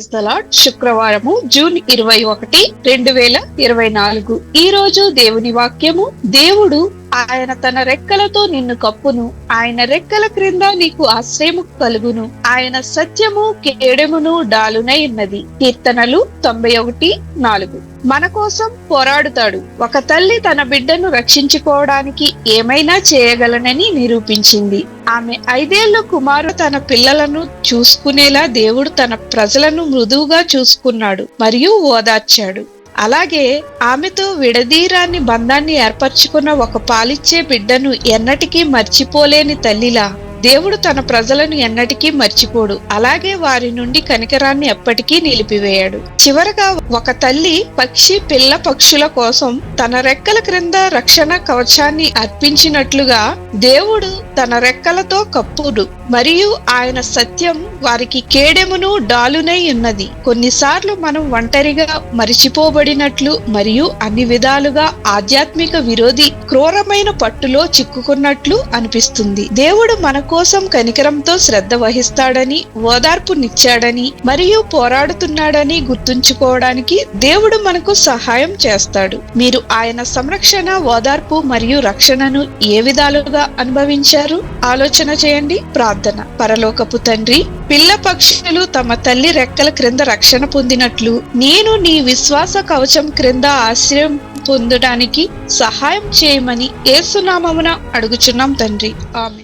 Praise the శుక్రవారము June ఇరవై ఒకటి రెండు వేల ఇరవై నాలుగు. ఈ రోజు దేవుని వాక్యము దేవుడు ఆయన తన రెక్కలతో నిన్ను కప్పును. ఆయన రెక్కల క్రింద నీకు ఆశ్రయము కలుగును. ఆయన సత్యము కేడెమును డాలునై ఉన్నది. కీర్తనలు తొంభై ఒకటి నాలుగు. మన కోసం పోరాడుతాడు. ఒక తల్లి తన బిడ్డను రక్షించుకోవడానికి ఏమైనా చేయగలనని నిరూపించింది. ఆమె ఐదేళ్ళ కుమారు తన పిల్లలను చూసుకునేలా దేవుడు తన ప్రజలను మృదువుగా చూసుకున్నాడు మరియు ఓదార్చాడు. అలాగే ఆమెతో విడదీరాన్ని బంధాన్ని ఏర్పరచుకున్న ఒక పాలిచ్చే బిడ్డను ఎన్నటికీ మర్చిపోలేని తల్లిలా దేవుడు తన ప్రజలను ఎన్నటికీ మర్చిపోడు. అలాగే వారి నుండి కనికరాన్ని ఎప్పటికీ నిలిపివేయాడు. చివరగా ఒక తల్లి పక్షి పిల్ల పక్షుల కోసం తన రెక్కల క్రింద రక్షణ కవచాన్ని అర్పించినట్లుగా దేవుడు తన రెక్కలతో కప్పుడు. మరియు ఆయన సత్యం వారికి కేడెమును డాలునై ఉన్నది. కొన్నిసార్లు మనం ఒంటరిగా మరిచిపోబడినట్లు మరియు అన్ని విధాలుగా ఆధ్యాత్మిక విరోధి క్రూరమైన పట్టులో చిక్కుకున్నట్లు అనిపిస్తుంది. దేవుడు మన కోసం కనికరంతో శ్రద్ధ వహిస్తాడని ఓదార్పునిచ్చాడని మరియు పోరాడుతున్నాడని గుర్తుంచుకోవడానికి దేవుడు మనకు సహాయం చేస్తాడు. మీరు ఆయన సంరక్షణ ఓదార్పు మరియు రక్షణను ఏ విధాలుగా అనుభవించారు? ఆలోచన చేయండి ప్రార్థన. పరలోకపు తండ్రి పిల్ల పక్షులు తమ తల్లి రెక్కల క్రింద రక్షణ పొందినట్లు నేను నీ విశ్వాస కవచం క్రింద ఆశ్రయం పొందడానికి సహాయం చేయమని ఏసునామమున అడుగుచున్నాం తండ్రి. ఆమె